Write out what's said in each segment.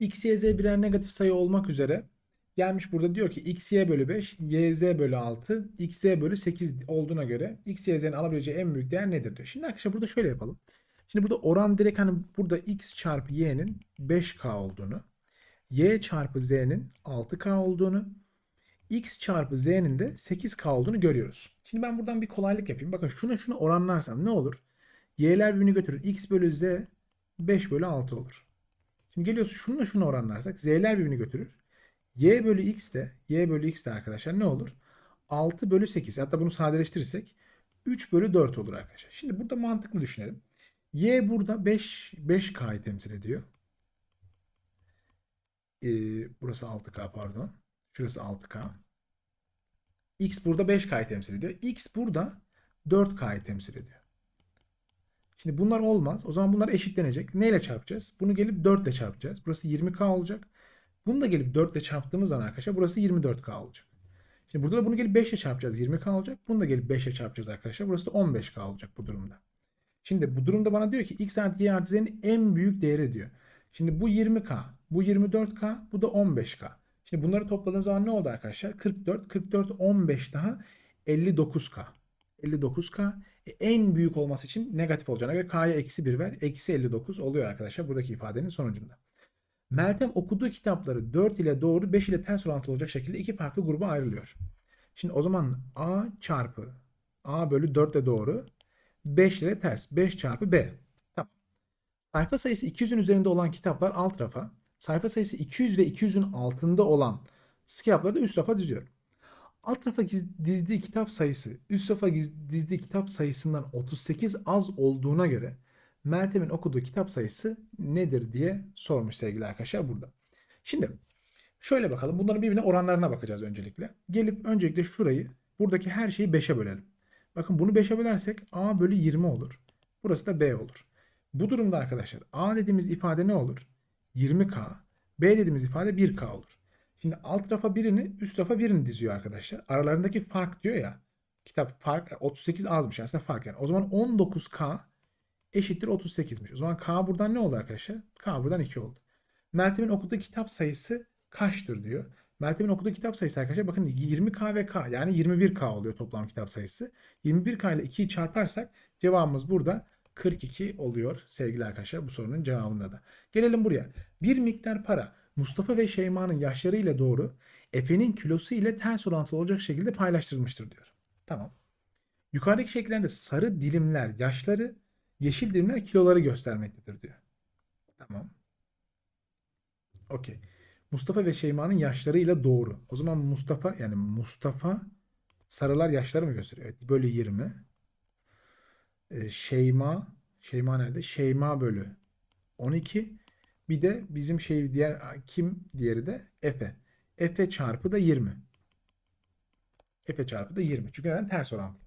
X, Y, Z birer negatif sayı olmak üzere gelmiş burada diyor ki X, Y bölü 5, Y, Z bölü 6, X, Z bölü 8 olduğuna göre X, Y, Z'nin alabileceği en büyük değer nedir diyor. Şimdi arkadaşlar burada şöyle yapalım. Şimdi burada oran direkt hani burada X çarpı Y'nin 5K olduğunu, Y çarpı Z'nin 6K olduğunu, X çarpı Z'nin de 8K olduğunu görüyoruz. Şimdi ben buradan bir kolaylık yapayım. Bakın şuna şunu oranlarsam ne olur? Y'ler birbirini götürür. X bölü Z 5 bölü 6 olur. Şimdi geliyoruz şununla şunu oranlarsak Z'ler birbirini götürür. Y bölü X de Y bölü X de arkadaşlar ne olur? 6 bölü 8. Hatta bunu sadeleştirirsek 3 bölü 4 olur arkadaşlar. Şimdi burada mantıklı düşünelim. Y burada 5 5K'yı temsil ediyor. Ee, burası 6K pardon. Şurası 6K. X burada 5K'yı temsil ediyor. X burada 4K'yı temsil ediyor. Şimdi bunlar olmaz. O zaman bunlar eşitlenecek. Neyle çarpacağız? Bunu gelip 4 ile çarpacağız. Burası 20K olacak. Bunu da gelip 4 ile çarptığımız zaman arkadaşlar burası 24K olacak. Şimdi burada da bunu gelip 5 ile çarpacağız. 20K olacak. Bunu da gelip 5 ile çarpacağız arkadaşlar. Burası da 15K olacak bu durumda. Şimdi bu durumda bana diyor ki x artı y artı z'nin en büyük değeri diyor. Şimdi bu 20K, bu 24K, bu da 15K. Şimdi bunları topladığım zaman ne oldu arkadaşlar? 44, 44, 15 daha 59K. 59K E, en büyük olması için negatif olacağına göre K'ya eksi 1 ver. Eksi 59 oluyor arkadaşlar buradaki ifadenin sonucunda. Meltem okuduğu kitapları 4 ile doğru 5 ile ters orantılı olacak şekilde iki farklı gruba ayrılıyor. Şimdi o zaman A çarpı A bölü 4 ile doğru 5 ile ters. 5 çarpı B. Tamam. Sayfa sayısı 200'ün üzerinde olan kitaplar alt rafa. Sayfa sayısı 200 ve 200'ün altında olan kitapları da üst rafa diziyorum. Alt rafa dizdiği kitap sayısı üst rafa dizdiği kitap sayısından 38 az olduğuna göre Meltem'in okuduğu kitap sayısı nedir diye sormuş sevgili arkadaşlar burada. Şimdi şöyle bakalım. Bunların birbirine oranlarına bakacağız öncelikle. Gelip öncelikle şurayı buradaki her şeyi 5'e bölelim. Bakın bunu 5'e bölersek A bölü 20 olur. Burası da B olur. Bu durumda arkadaşlar A dediğimiz ifade ne olur? 20K. B dediğimiz ifade 1K olur. Şimdi alt rafa birini üst rafa birini diziyor arkadaşlar. Aralarındaki fark diyor ya. Kitap fark 38 azmış aslında fark yani. O zaman 19K eşittir 38'miş. O zaman K buradan ne oldu arkadaşlar? K buradan 2 oldu. Meltem'in okuduğu kitap sayısı kaçtır diyor. Meltem'in okuduğu kitap sayısı arkadaşlar bakın 20K ve K yani 21K oluyor toplam kitap sayısı. 21K ile 2'yi çarparsak cevabımız burada 42 oluyor sevgili arkadaşlar bu sorunun cevabında da. Gelelim buraya. Bir miktar para Mustafa ve Şeyma'nın yaşlarıyla doğru Efe'nin kilosu ile ters orantılı olacak şekilde paylaştırılmıştır diyor. Tamam. Yukarıdaki şekillerde sarı dilimler yaşları, yeşil dilimler kiloları göstermektedir diyor. Tamam. Okey. Mustafa ve Şeyma'nın yaşlarıyla doğru. O zaman Mustafa yani Mustafa sarılar yaşları mı gösteriyor? Evet. Bölü 20. Ee, Şeyma Şeyma nerede? Şeyma bölü 12. Bir de bizim şey diğer kim diğeri de Efe. Efe çarpı da 20. Efe çarpı da 20. Çünkü neden? Ters orantılı.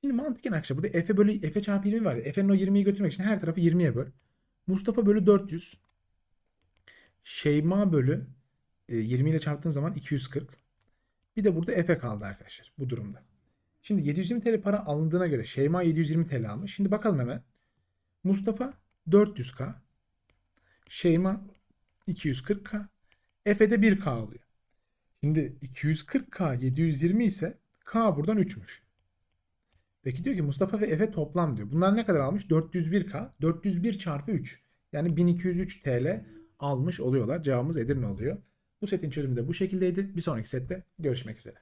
Şimdi mantıken arkadaşlar burada Efe bölü Efe çarpı 20 var ya. Efe'nin o 20'yi götürmek için her tarafı 20'ye böl. Mustafa bölü 400. Şeyma bölü e, 20 ile çarptığım zaman 240. Bir de burada Efe kaldı arkadaşlar bu durumda. Şimdi 720 TL para alındığına göre Şeyma 720 TL almış. Şimdi bakalım hemen. Mustafa 400K. Şeyma 240K. Efe de 1K alıyor. Şimdi 240K 720 ise K buradan 3'müş. Peki diyor ki Mustafa ve Efe toplam diyor. Bunlar ne kadar almış? 401K. 401 çarpı 3. Yani 1203 TL almış oluyorlar. Cevabımız Edirne oluyor. Bu setin çözümü de bu şekildeydi. Bir sonraki sette görüşmek üzere.